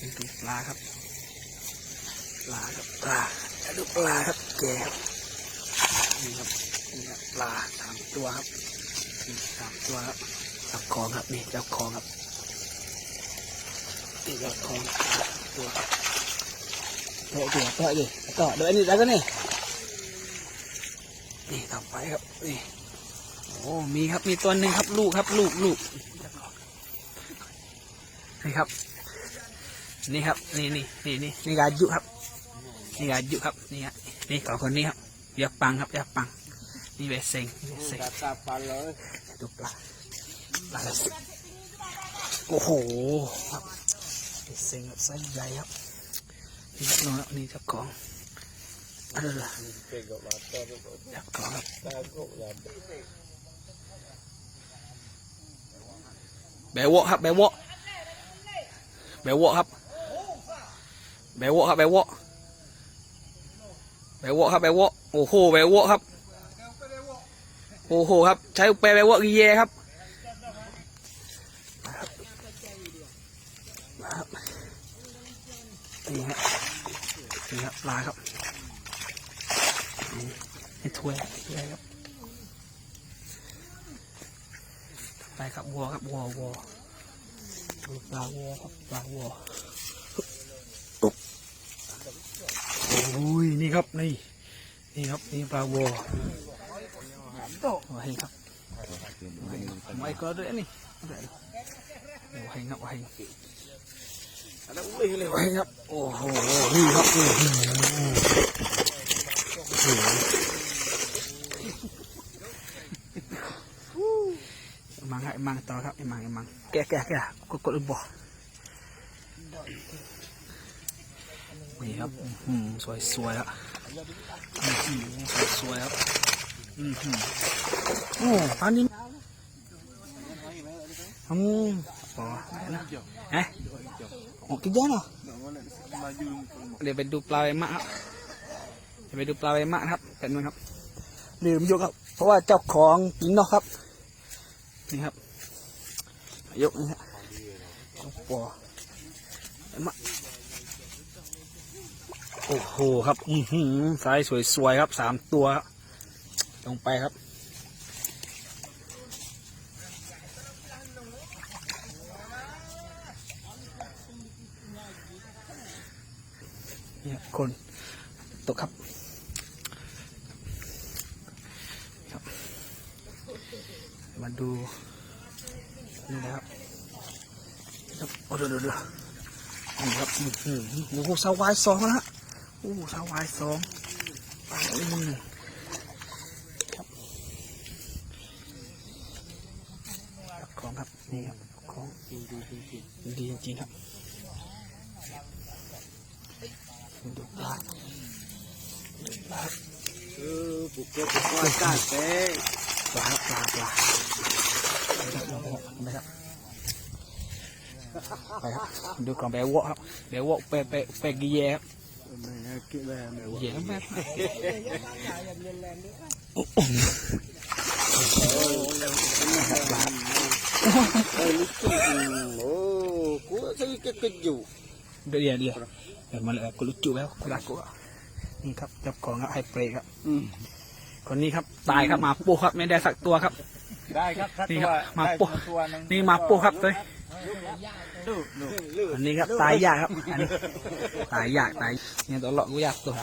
ดูปลาครับ ปลาครับปลาดูปลาครับแกนี่ครับนี่ครับปลาสามตัวครับมีสามตัวครับจ้าของครับนี่จ้าของครับนี่จ้าของตัวครับโอ้โหเปล่าดิต่อเดี๋ยวอันนี้แล้วก็นี่นี่ต่อไปครับนี่โอ้มีครับมีตัวหนึ่งครับลูกครับ ลูกลูกนี่ครับ นี่ครับ นี่นี่นี่นี่นี่กายุครับ นี่กายุครับ นี่ฮะนี่สองคนนี้ครับยาปังครับยาปัง นี่เบสเซงเบสเซงตาปันเลยดูปลาปลาสิโอ้โหครับเบสเซงแบบไซส์ใหญ่ครับนี่ครับน้องครับนี่เจ้าของอะไรล่ะเก่งกับมาตอนเจ้าของครับตาก็ยามแบวะครับแบวะแบวะครับ แบวะครับแบวะแบวะครับแบวะโอ้โหแบวะครับโอ้โหครับ ใช้แปลแปลว่ากีเยครับนี่ฮะนี่ครับปลาครับนี่ให้ถ้วยถ้วยครับไปครับวัวครับวัววัวปลาวัวครับปลาวัวตุ๊บโอ้ยนี่ครับนี่นี่ครับนี่ปลาวัวโอ้ยครับไม่ก็ด้วยนี่โอ้ยครับโอ้ยแล้วอุ้ยเลยโอ้ยครับโอ้โหนี่ครับมังครับมังต่อครับไอ้มังไอ้มังแกะแกะแกะกดกดอุบ นี่ครับอืมสวยสวยครับอืมสวยสวยครับอืมโอ้ปลานนี้อืมปลานะเอ๊ะออกกินยังเหรอเดี๋ยวไปดูปลาใบมะครับเดี๋ยวไปดูปลาใบมะครับแป๊บนึงครับลืมยกครับ เพราะว่าเจ้าของกินเนาะครับนี่ครับยกนี่ฮะยกปอใบมะ โอ้โหครับ อือหือสายสวยๆครับสามตัวครับลงไปครับ เนี่ยคนตกครับครับ มาดู นี่นะครับครับโอ้เดี๋ยวเดี๋ยวเดี๋ยวนี่ครับอือหือโอ้โหสวายสองแล้วฮะ อ้โหสวายสองปลาอีกมือหนึ่งครับของครับ นี่ครับ ของดีดีดีดีจริงๆครับดูปลาดูปลาเออบุกเก็ตบุกว่าจ้าเต้ปลาปลาปลาไปครับไปครับดูก่อนไปวะครับเดี๋ยววะไปไปไปกีเย่ครับ ไม่ให้กินแรงเลยวะเย่แม่เออนี่กินโอ้กูใช้ก็กินอยู่เดี๋ยวเดี๋ยวเดี๋ยวมาเลยกูรู้จุแล้วกูรักกูอะนี่ครับเจ้าของครับไฮเปรย์ครับอืมคนนี้ครับตายครับหมาปูครับไม่ได้สักตัวครับ ได้ครับถ้านี่ตัควรับมาได้ปุ๊บตัวหนึงนี่หมาปูครับเลยลูกลูกลูก อันนี้ครับตายยากครับ อันนี้ตายยากตายเนี่ยตัวเลาะกูยากตัว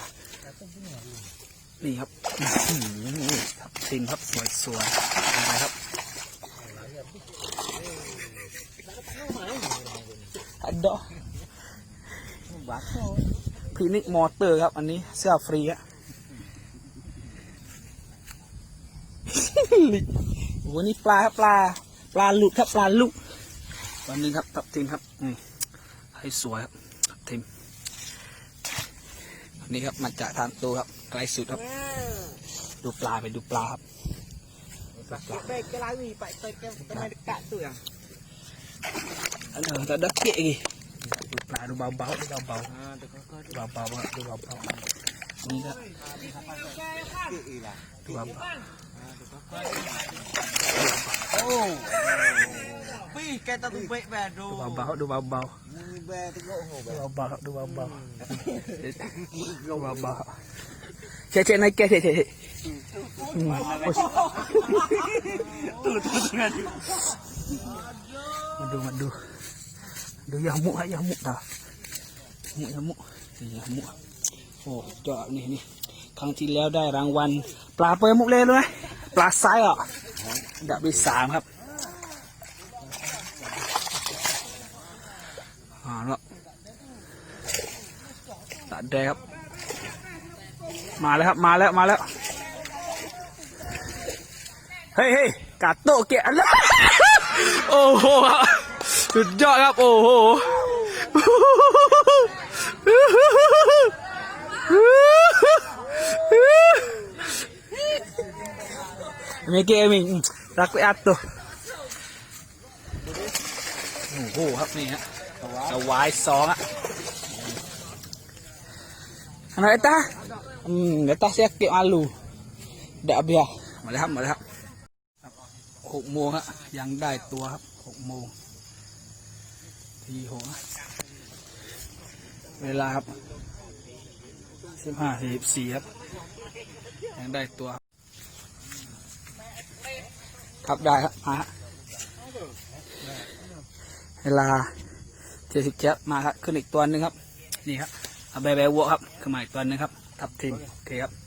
นี่ครับอื้อหือครับตินครับสวยสวยอะไรครับอันเดอพินิกมอเตอร์ครับ อันนี้เสื้อฟรีอะวันนี้ปลาครับปลา ปลาหลุดครับปลาลุก วันนี้ครับทับทิมครับอืมให้สวยครับทับทิมอันนี้ครับมาจากทานตัวครับไกลสุดครับ ดูปลาไปดูปลาครับดูปลาไปกระไรวีไปไปกันทำไมกะตัวอย่างอันนี้เราดักเกะอีกดูปลาดูเบาๆดูเบาอ่าแต่ก็ก็ๆดูเบาๆครับดูเบาๆนี่ครับกินอีกละดูเบาอ่าแต่ก็ก็ Oh. Pi kata tu baik bad ดู tu. เบาๆดูเบา Bad tengok ho ๆดูเบาๆดูเบาๆดูเบาๆเช็ด เช็ดนายแกเช็ดเช็ดเช็ดอืมโอ้ย Tu tu jangan. มาดูมาดูดูยามุฮะยามุตาหมูยามุนี่ยามุโอ้เจาะนี่นี่ครั้งที่แล้วได้รางวัล ปลาเปยมุกเลยรู้ไหมปลาไซอะอัน ดับที่สามครับอ่าแล้วตัดแดงครับ มาแล้วครับ มาแล้ว มาแล้ว เฮ้ยเฮ้ยกาโตเกะอันละโอ้โหสุดยอดครับ โอ้โหมีเกมิง รักไปอัดตัวโอ้โหครับนี่ฮะสวายสองอะอะไรตาอืมเดี๋ยวตาเสียเก็บอาลูเดี๋ยวเบียร์มาแล้วครับมาแล้วครับหกโมงฮะยังได้ตัวครับหกโมงทีหกนะเวลาครับสิบห้าสิบสี่ครับยังได้ตัว ครับได้ครับมาฮะเวลาเจ็ดสิบเจ็ดมาครับขึ้นอีกตัวนึงครับ นี่ครับเอาใบใบวัวครับขึ้นมาอีกตัวนึงครับ ทับทิมโอเคครับ